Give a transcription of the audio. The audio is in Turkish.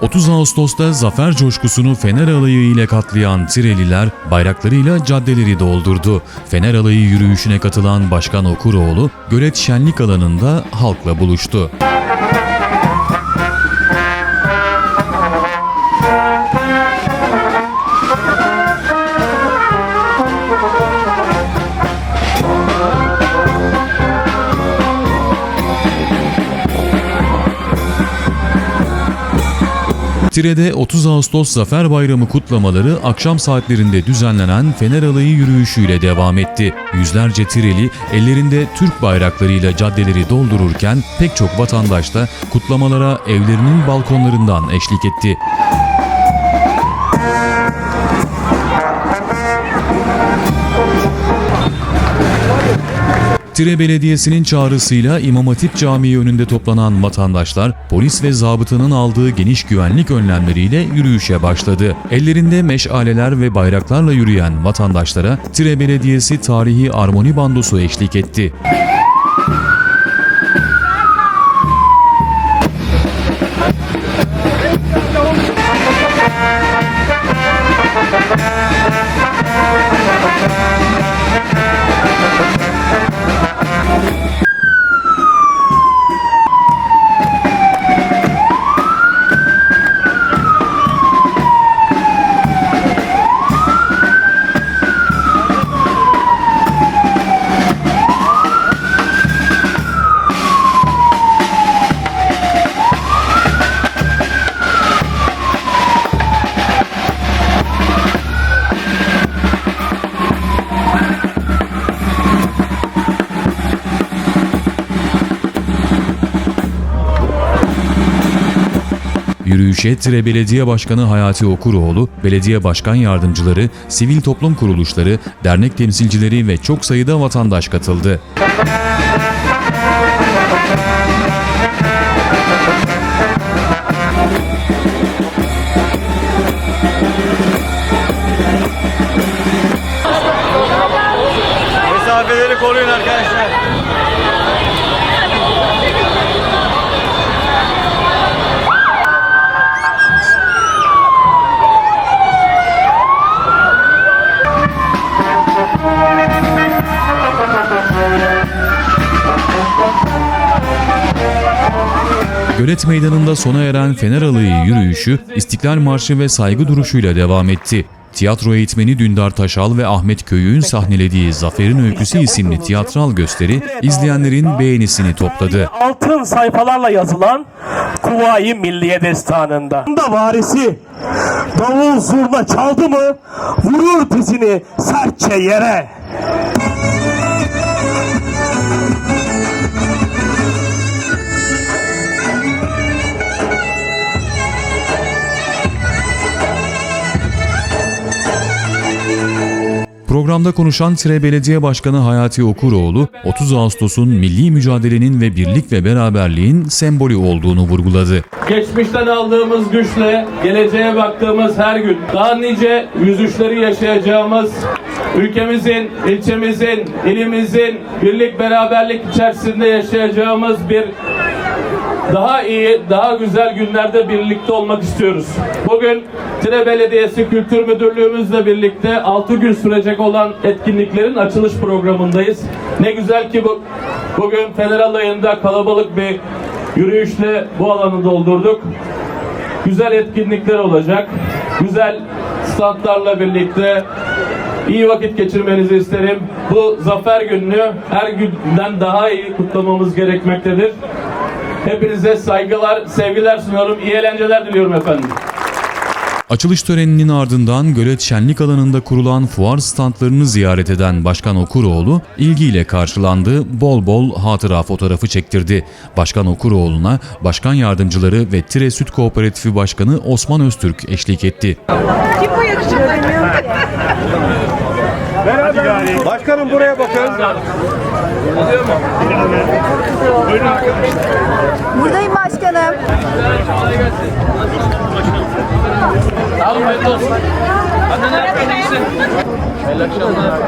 30 Ağustos'ta zafer coşkusunu Fener Alayı ile katlayan Tireliler bayraklarıyla caddeleri doldurdu. Fener Alayı yürüyüşüne katılan Başkan Okuroğlu, Gölet Şenlik alanında halkla buluştu. Tire'de 30 Ağustos Zafer Bayramı kutlamaları akşam saatlerinde düzenlenen Fener Alayı yürüyüşüyle devam etti. Yüzlerce Tireli ellerinde Türk bayraklarıyla caddeleri doldururken pek çok vatandaş da kutlamalara evlerinin balkonlarından eşlik etti. Tire Belediyesi'nin çağrısıyla İmam Hatip Camii önünde toplanan vatandaşlar polis ve zabıtanın aldığı geniş güvenlik önlemleriyle yürüyüşe başladı. Ellerinde meşaleler ve bayraklarla yürüyen vatandaşlara Tire Belediyesi tarihi armoni bandosu eşlik etti. Yürüyüşe Tire Belediye Başkanı Hayati Okuroğlu, belediye başkan yardımcıları, sivil toplum kuruluşları, dernek temsilcileri ve çok sayıda vatandaş katıldı. Mesafeleri koruyun arkadaşlar. Gölet Meydanı'nda sona eren Fener Alayı yürüyüşü, İstiklal Marşı ve saygı duruşuyla devam etti. Tiyatro eğitmeni Dündar Taşal ve Ahmet Köyük'ün sahnelediği Zafer'in Öyküsü isimli tiyatral gösteri izleyenlerin beğenisini topladı. altın sayfalarla yazılan Kuvayi Milliye Destanı'nda. Da varisi davul zurna çaldı mı vurur dizini sertçe yere. Programda konuşan Tire Belediye Başkanı Hayati Okuroğlu, 30 Ağustos'un milli mücadelenin ve birlik ve beraberliğin sembolü olduğunu vurguladı. Geçmişten aldığımız güçle geleceğe baktığımız her gün daha nice yüzüşleri yaşayacağımız ülkemizin, ilçemizin, ilimizin birlik beraberlik içerisinde yaşayacağımız bir daha iyi, daha güzel günlerde birlikte olmak istiyoruz. Bugün Tire Belediyesi Kültür Müdürlüğümüzle birlikte 6 gün sürecek olan etkinliklerin açılış programındayız. Ne güzel ki bu, bugün Fener Alayı'nda kalabalık bir yürüyüşle bu alanı doldurduk. Güzel etkinlikler olacak. Güzel standlarla birlikte iyi vakit geçirmenizi isterim. Bu zafer gününü her günden daha iyi kutlamamız gerekmektedir. Hepinize saygılar, sevgiler sunuyorum. İyi eğlenceler diliyorum efendim. Açılış töreninin ardından Gölet Şenlik alanında kurulan fuar standlarını ziyaret eden Başkan Okuroğlu ilgiyle karşılandı, bol bol hatıra fotoğrafı çektirdi. Başkan Okuroğlu'na başkan yardımcıları ve Tire Süt Kooperatifi Başkanı Osman Öztürk eşlik etti. Kim bu yakışıklı? Başkanım buraya bakın. Buradayım başkanım. Sağ olun, hayırlı olsun. Hadi ne yapıyorsun? Hayırlı akşamlar.